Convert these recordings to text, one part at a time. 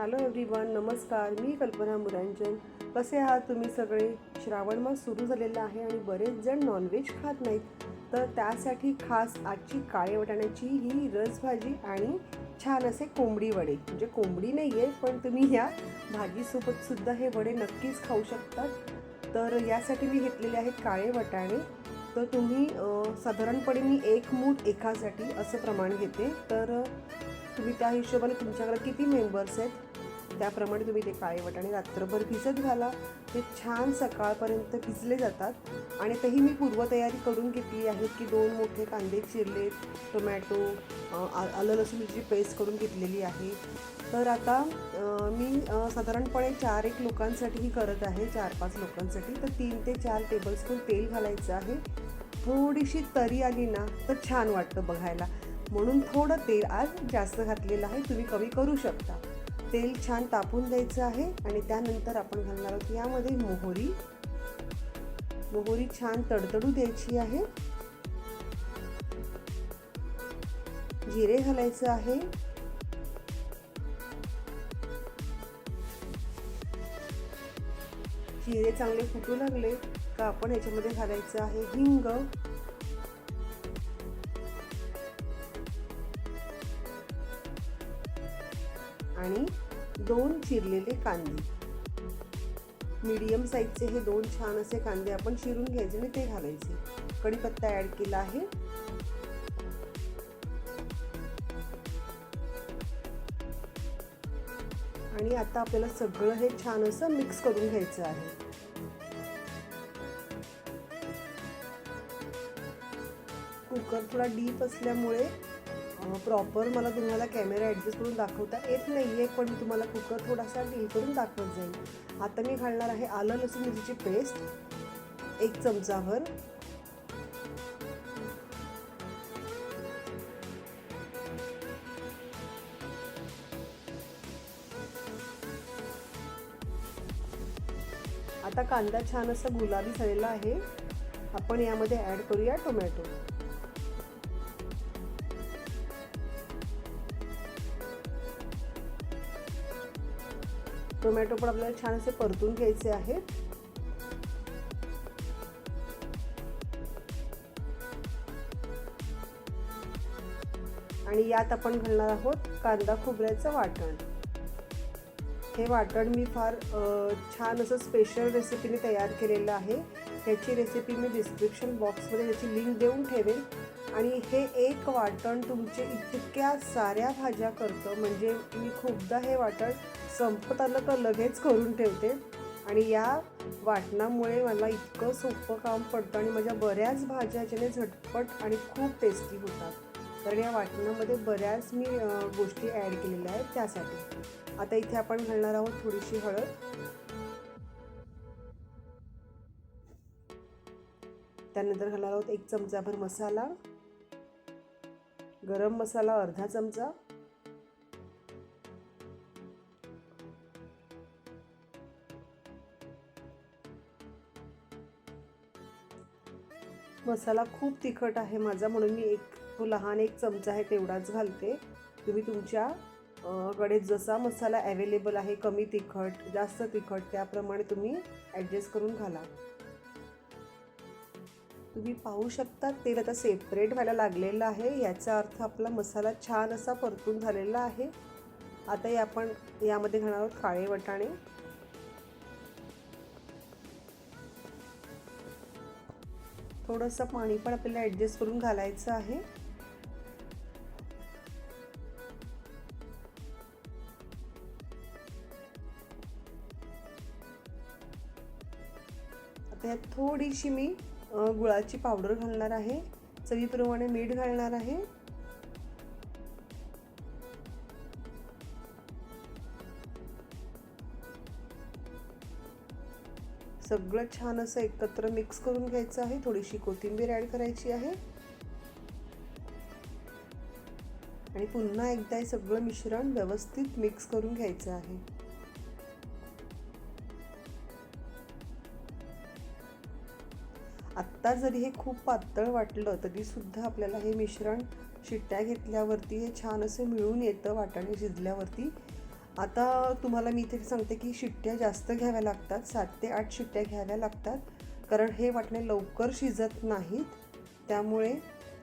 Hello everyone नमस्कार. मी कल्पना मुरांजन. कसे आहात तुम्ही सगळे? श्रावण मास सुरू झालेला आहे आणि बरेच जण नॉनव्हेज खात नाहीत. तर त्यासाठी खास आजची काळे वाटाण्याची ही रसभाजी आणि छान असे कोंबडी वडे. म्हणजे कोंबडी नाही आहे पण तुम्ही या भाजीसोबतसुद्धा हे वडे नक्कीच खाऊ शकतात तर यासाठी मी घेतलेले आहेत काळे वटाणे. तर तुम्ही साधारणपणे मी एक मूठ एकासाठी असं प्रमाण घेते. तर तुम्ही त्या हिशोबाने तुमच्याकडे किती मेंबर्स आहेत? त्याप्रमाणे तुम्ही ते काळे वाटाणे रात्रभर भिजत घाला. ते छान सकाळपर्यंत भिजले जातात. आणि तेही मी पूर्वतयारी करून घेतली आहे की दोन मोठे कांदे चिरले टोमॅटो आ- आलं लसूणची पेस्ट करून घेतलेली आहे. तर आता मी साधारणपणे चार एक लोकांसाठी ही करत आहे चार पाच लोकांसाठी. तर तीन ते चार टेबलस्पून तेल घालायचं आहे. थोडीशी तरी आली ना तर छान वाटतं बघायला. म्हणून थोडं तेल आज जास्त घातलेलं आहे. तुम्ही कमी करू शकता. तेल छान तापून द्यायचं आहे आणि त्यानंतर आपण घालणार आहोत यामध्ये मोहरी. मोहरी छान तडतडू द्यायची आहे. जिरे घालायचं आहे. जिरे चांगले फुटू लागले का आपण याच्यामध्ये घालायचं आहे हिंग. आणि दोन चिरलेले कांदे. मीडियम साईजचे हे दोन छान असे कांदे आपण चिरून घ्यायचे आणि ते घालायचे. कढीपत्ता ॲड केला आहे. आणि आता आपल्याला सगळं हे छान असं मिक्स करून घ्यायचं आहे. कुकर थोडा डीप असल्यामुळे प्रॉपर मला तुम्हाला कॅमेरा ॲडजस्ट करून दाखवता येत नाही आहे पण मी तुम्हाला कुकर थोडासा डील करून दाखवत जाईल. आता मी घालणार आहे आलं लसूण मिरचीची पेस्ट एक चमचाभर. आता कांदा छान असा गुलाबी झालेला आहे. आपण यामध्ये ॲड करूया टोमॅटो टोमॅटो पण आपल्याला छान असे परतून घ्यायचे आहेत. आणि यात आपण घालणार आहोत कांदा खोबऱ्याचं वाटण. हे वाटण मी फार छान असं स्पेशल रेसिपीने तयार केलेलं आहे. ह्याची रेसिपी मी डिस्क्रिप्शन बॉक्समध्ये त्याची लिंक देऊन ठेवेन. आणि हे एक वाटण तुमचे इतक्या साऱ्या भाज्या करतं म्हणजे मी खूपदा हे वाटण संपत आलं का लगेच करून ठेवते. आणि या वाटणामुळे मला इतकं सोपं काम पडतं आणि माझ्या बऱ्याच भाज्या ज्याने झटपट आणि खूप टेस्टी होतात. कारण या वाटणामध्ये बऱ्याच मी गोष्टी ॲड केलेल्या आहेत त्यासाठी. आता इथे आपण घालणार आहोत थोडीशी हळद. त्यानंतर घालणार आहोत एक चमचाभर मसाला. गरम मसाला अर्धा चमचा. मसाला खूप तिखट आहे माझा म्हणून मी एक तो लहान एक चमचा आहे तेवढाच घालते. तुम्ही तुमच्या कडे जसा मसाला अवेलेबल आहे कमी तिखट जास्त तिखट त्याप्रमाणे तुम्ही ॲडजस्ट करून घाला. तुम्ही पाहू शकता तेल आता सेपरेट व्हायला लागलेलं आहे. याचा अर्थ आपला मसाला छान असा परतून झालेला आहे. आता आपण यामध्ये घालणार आहोत काळे वटाणे. थोडंसं पाणी पण आपल्याला ॲडजस्ट करून घालायचं आहे. आता यात थोडीशी मी गुळाची पावडर घालणार आहे. चवीप्रमाणे मीठ घालणार आहे. सगळं छान असं एकत्र मिक्स करून घ्यायचं आहे. थोडीशी कोथिंबीर ॲड करायची आहे. आणि पुन्हा एकदा हे सगळं मिश्रण व्यवस्थित मिक्स करून घ्यायचं आहे. आत्ता जरी हे खूप पातळ वाटलं तरीसुद्धा आपल्याला हे मिश्रण शिट्ट्या घेतल्यावरती हे छान असं मिळून येतं वाटाणे शिजल्यावरती. आता तुम्हाला मी इथे सांगते की शिट्ट्या जास्त घ्याव्या लागतात सात ते आठ शिट्ट्या घ्याव्या लागतात. कारण हे वाटणे लवकर शिजत नाहीत. त्यामुळे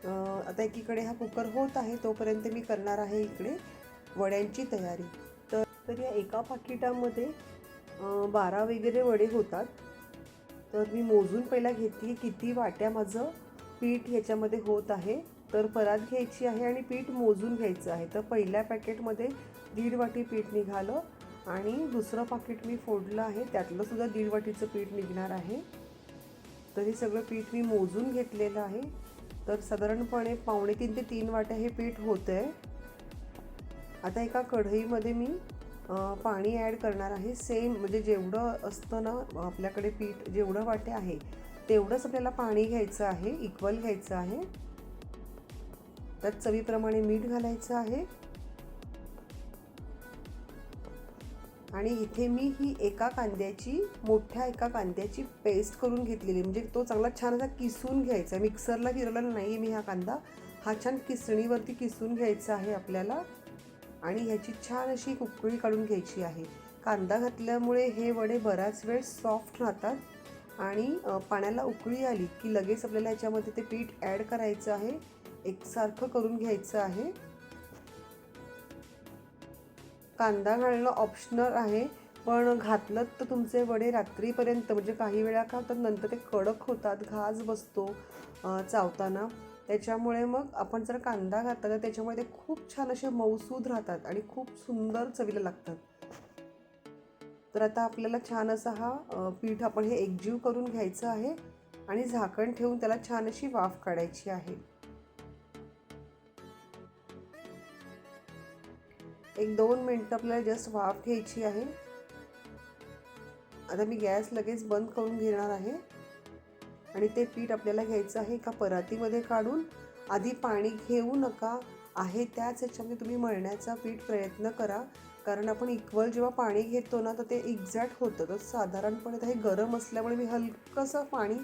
आता एकीकडे हा कुकर होत आहे तोपर्यंत मी करणार आहे इकडे वड्यांची तयारी. तर तर या एका पाकिटामध्ये बारा वगैरे वडे होतात. तर मी मोजून पहिला घेतली किती वाट्या माझं पीठ ह्याच्यामध्ये होत आहे. तर परात घ्यायची आहे आणि पीठ मोजून घ्यायचं आहे. तर पहिल्या पॅकेटमध्ये दीड वाटी पीठ निघालं आणि दुसरं पाकिट मी फोडलं आहे. त्यातलं सुद्धा दीड वाटीचं पीठ निघणार आहे. तर हे सगळं पीठ मी मोजून घेतलेलं आहे. तर साधारणपणे पावणे तीन ते तीन वाट्या हे पीठ होतं आहे आता एका कढईमध्ये मी पाणी ॲड करणार आहे. सेम म्हणजे जेवढं असतं ना आपल्याकडे पीठ जेवढं वाटे आहे तेवढंच आपल्याला पाणी घ्यायचं आहे इक्वल घ्यायचं आहे. त्यात चवीप्रमाणे मीठ घालायचं आहे. आणि इथे मी ही एका कांद्याची मोठ्या एका कांद्याची पेस्ट करून घेतलेली म्हणजे तो चांगला छान असा किसून घ्यायचा मिक्सरला फिरवलेला नाही मी हा कांदा. हा छान किसणीवरती किसून घ्यायचा आहे आपल्याला. आणि ह्याची छान अशी कुकळी काढून घ्यायची आहे. कांदा घातल्यामुळे हे वडे बराच वेळ सॉफ्ट राहतात आणि पाण्याला उकळी आली की लगेच आपल्याला याच्यामध्ये ते पीठ ॲड करायचं आहे. एकसारखं करून घ्यायचं आहे. कांदा घालणं ऑप्शनल आहे पण घातलं तर तुमचे वडे रात्रीपर्यंत म्हणजे काही वेळा का तर नंतर ते कडक होतात घास बसतो चावताना. त्याच्यामुळे मग आपण जर कांदा घातला तर त्याच्यामुळे ते खूप छान असे मऊसूद राहतात आणि खूप सुंदर चवीला लागतात. तर आता आपल्याला छान असा हा पीठ आपण हे एकजीव करून घ्यायचं आहे आणि झाकण ठेवून त्याला छान अशी वाफ काढायची आहे. एक दोन मिनटं आपल्याला जस्ट वाफ घ्यायची आहे. आता मी गॅस लगेच बंद करून घेणार आहे. आणि ते पीठ आपल्याला घ्यायचं आहे एका परातीमध्ये काढून. आधी पाणी घेऊ नका. आहे त्याच ह्याच्यामध्ये तुम्ही मळण्याचा पीठ प्रयत्न करा. कारण आपण इक्वल जेव्हा पाणी घेतो ना तर ते एक्झॅक्ट होतं. तर साधारणपणे हे गरम असल्यामुळे मी हलकंसं पाणी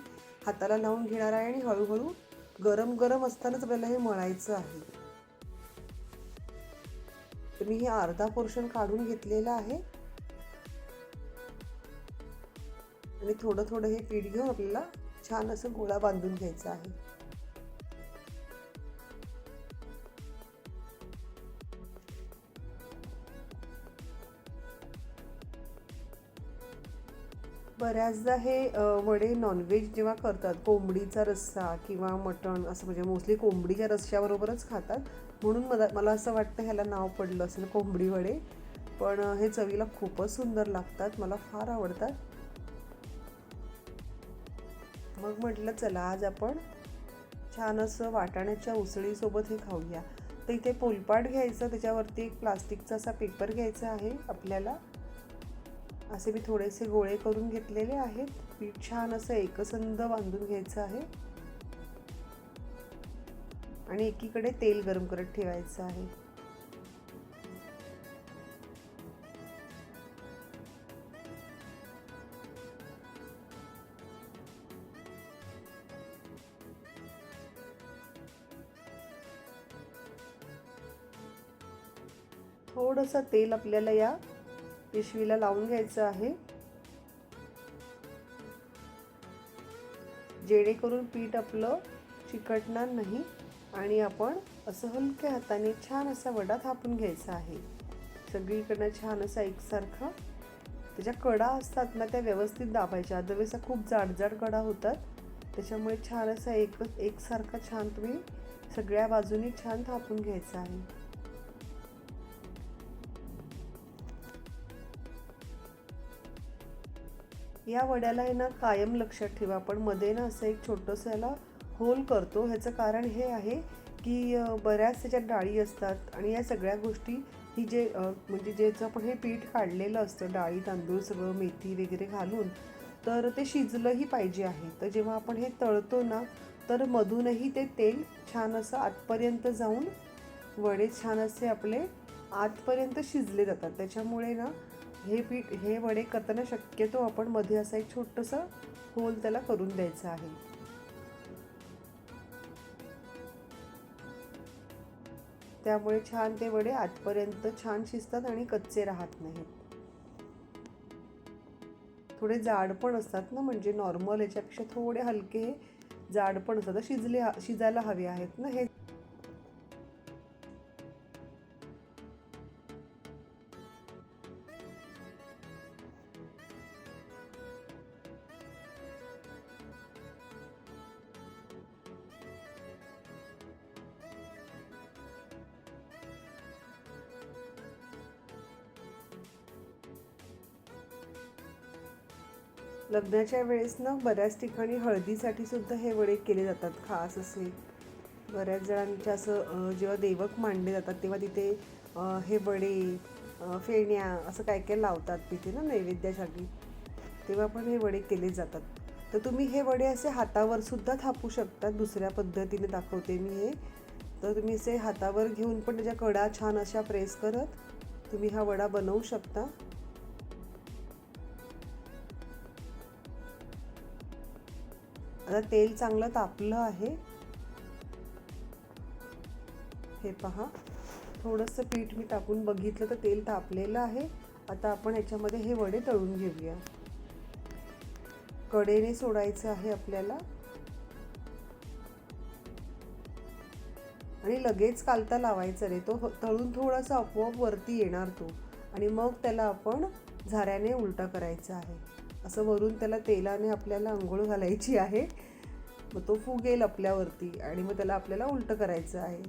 हाताला लावून घेणार आहे आणि हळूहळू गरम गरम असतानाच आपल्याला हे मळायचं आहे. तर मी हे अर्धा पोर्शन काढून घेतलेलं आहे. आणि थोडं थोडं हे पीठ घेऊन आपल्याला छान असं गोळा बांधून घ्यायचा आहे. बऱ्याचदा हे वडे नॉनव्हेज जेव्हा करतात कोंबडीचा रस्सा किंवा मटण असं म्हणजे मोस्टली कोंबडीच्या रस्स्याबरोबरच खातात. म्हणून मला मला असं वाटतं ह्याला नाव पडलं असेल कोंबडी वडे. पण हे चवीला खूपच सुंदर लागतात मला फार आवडतात. मग म्हटलं चला आज आपण छान असं वाटाण्याच्या उसळीसोबत हे खाऊया. तर इथे पोलपाट घ्यायचं त्याच्यावरती एक प्लास्टिकचा असा पेपर घ्यायचा आहे आपल्याला. असे मी थोडेसे गोळे करून घेतलेले आहेत. पीठ छान असं एकसंध बांधून घ्यायचं आहे. आणि एकीकडे तेल गरम करत ठेवायचं आहे. थोडंसं तेल आपल्याला या पिशवीला लावून घ्यायचं आहे. जेणेकरून पीठ आपलं चिकटणार नाही आणि आपण असं हलक्या हाताने छान असा वडा थापून घ्यायचा आहे. सगळीकडनं छान असा एकसारखा त्याच्या कडा असतात ना त्या व्यवस्थित दाबायच्या. अदरवेळेस खूप जाडजाड कडा होतात. त्याच्यामुळे छान असा एक एकसारखा छान तुम्ही सगळ्या बाजूनी छान थापून घ्यायचा आहे. या वड्याला आहे ना कायम लक्षात ठेवा. आपण मध्ये ना असं एक छोटंसं याला होल करतो. ह्याचं कारण हे आहे की बऱ्याच त्याच्यात डाळी असतात आणि या सगळ्या गोष्टी ही जे म्हणजे ज्याचं आपण हे पीठ काढलेलं असतं डाळी तांदूळ सगळं मेथी वगैरे घालून तर ते शिजलंही पाहिजे आहे. तर जेव्हा आपण हे तळतो ना तर मधूनही ते तेल छान असं आतपर्यंत जाऊन वडे छान असे आपले आतपर्यंत शिजले जातात. त्याच्यामुळे ना हे पीठ हे वडे करताना शक्यतो आपण मध्ये असं एक छोटंसं होल त्याला करून द्यायचं आहे. त्यामुळे छान ते वडे आतपर्यंत छान शिजतात आणि कच्चे राहत नाहीत. थोडे जाड पण असतात ना म्हणजे नॉर्मल याच्यापेक्षा थोडे हलके जाड पण असतात. शिजले शिजायला हवे आहेत ना हे लग्नाच्या वेळेस ना बऱ्याच ठिकाणी हळदीसाठी सुद्धा हे वडे केले जातात खास असे बऱ्याच जणांच्या असं जेव्हा देवक मांडले जातात तेव्हा तिथे हे वडे फेण्या असं काय काय लावतात तिथे ना नैवेद्यासाठी तेव्हा पण हे वडे केले जातात. तर तुम्ही हे वडे असे हातावर सुद्धा थापू शकता. दुसऱ्या पद्धतीने दाखवते मी हे. तर तुम्ही असे हातावर घेऊन पण त्याच्या कडा छान अशा प्रेस करत तुम्ही हा वडा बनवू शकता. आता तेल चांगलं तापलं आहे. हे पहा. थोडंसं पीठ मी टाकून बघितलं तर तेल तापलेलं आहे. आता आपण याच्यामध्ये हे वडे तळून घेऊया. कडेने सोडायचं आहे आपल्याला. आणि लगेच कालता लावायचा रे. तो तळून थोडासा आपोआप वरती येणार तो. आणि मग त्याला आपण झाऱ्याने उलटा करायचा आहे. असं वरून त्याला तेलाने आपल्याला आंघोळ घालायची आहे. मग तो फुगेल आपल्यावरती आणि मग त्याला आपल्याला उलटं करायचं आहे.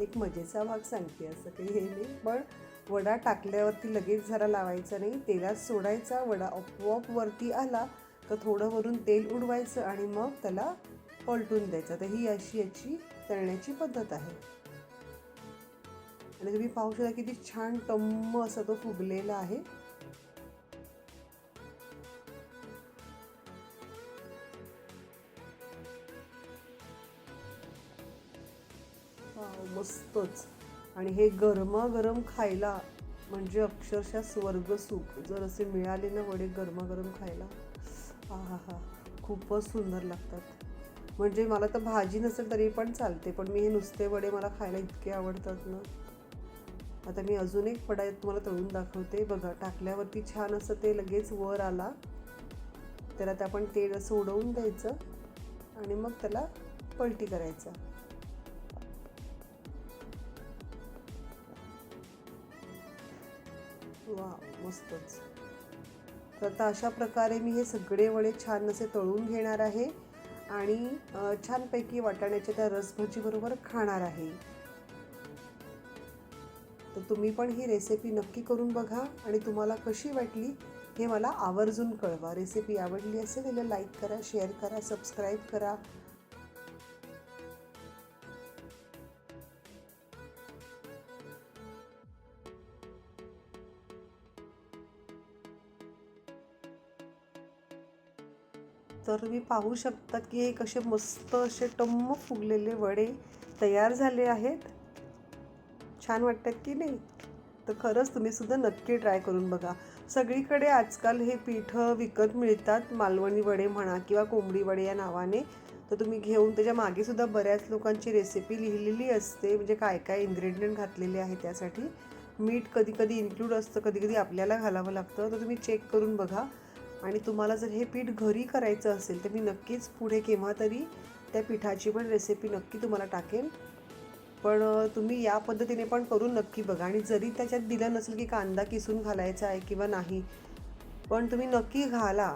एक मजेचा भाग सांगते असं काही हे नाही पण वडा टाकल्यावरती लगेच जरा लावायचा नाही तेलात सोडायचा वडा आपोआप वरती आला तर थोडं वरून तेल उडवायचं आणि मग त्याला पलटून द्यायचं. तर ही अशी याची तळण्याची पद्धत आहे. आणि तुम्ही पाहू शकता किती छान टम्म असा तो फुगलेला आहे. मस्तच. आणि हे गरमागरम खायला म्हणजे अक्षरशः स्वर्ग सुख. जर असे मिळाले ना वडे गरमागरम खायला. हा हा हा खूपच सुंदर लागतात. म्हणजे मला तर भाजी नसेल तरी पण चालते पण मी हे नुसते वडे मला खायला इतके आवडतात ना. आता मी अजून एक पडायत तुम्हाला तळून दाखवते. बघा टाकल्यावरती छान असं ते लगेच वर आला. त्याला ते आपण तेल असं उडवून द्यायचं आणि मग त्याला पलटी करायचा. वा मस्तच. तर आता अशा प्रकारे मी हे सगळे वडे छान असे तळून घेणार आहे आणि छानपैकी वाटाण्याच्या त्या रसभजीबरोबर खाणार आहे. तर तुम्ही पण ही रेसिपी नक्की करून बघा आणि तुम्हाला कशी वाटली हे मला आवर्जून कळवा. रेसिपी आवडली असेल तर लाईक करा शेअर करा सबस्क्राईब करा. तर तुम्ही पाहू शकता की हे कसे मस्त असे टम्म फुगलेले वडे तयार झाले आहेत. छान वाटतात की नाही? तर खरंच तुम्ही सुद्धा नक्की ट्राय करून बघा. सगळीकडे आजकाल हे पीठं विकत मिळतात. मालवणी वडे म्हणा किंवा कोंबडी वडे या नावाने. तर तुम्ही घेऊन त्याच्या मागेसुद्धा बऱ्याच लोकांची रेसिपी लिहिलेली असते. म्हणजे काय काय इन्ग्रेडियंट घातलेले आहे त्यासाठी मीठ कधी कधी इन्क्लूड असतं. कधी कधी आपल्याला घालावं लागतं. तर तुम्ही चेक करून बघा. आणि तुम्हाला जर हे पीठ घरी करायचं असेल तर मी नक्कीच पुढे केव्हा तरी त्या पिठाची पण रेसिपी नक्की तुम्हाला टाकेन. पण तुम्ही या पद्धतीने पण करून नक्की बघा. आणि जरी त्याच्यात दिलं नसेल की कांदा किसून घालायचा आहे किंवा नाही पण तुम्ही नक्की घाला.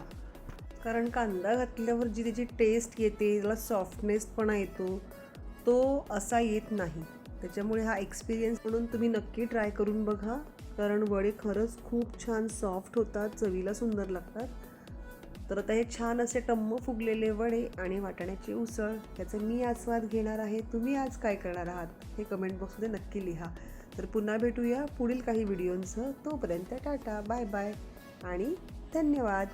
कारण कांदा घातल्यावर जी त्याची टेस्ट येते त्याला सॉफ्टनेसपणा येतो तो असा येत नाही. त्याच्यामुळे हा एक्सपिरियन्स म्हणून तुम्ही नक्की ट्राय करून बघा. कारण वडे खरंच खूप छान सॉफ्ट होतात चवीला सुंदर लागतात. तर आता हे छान असे टम्म फुगलेले वडे आणि वाटाण्याची उसळ याचा मी आस्वाद घेणार आहे. तुम्ही आज काय करणार आहात? हे कमेंट बॉक्समध्ये नक्की लिहा. तर पुन्हा भेटूया पुढील काही व्हिडिओंसह तोपर्यंत टाटा बाय बाय आणि धन्यवाद.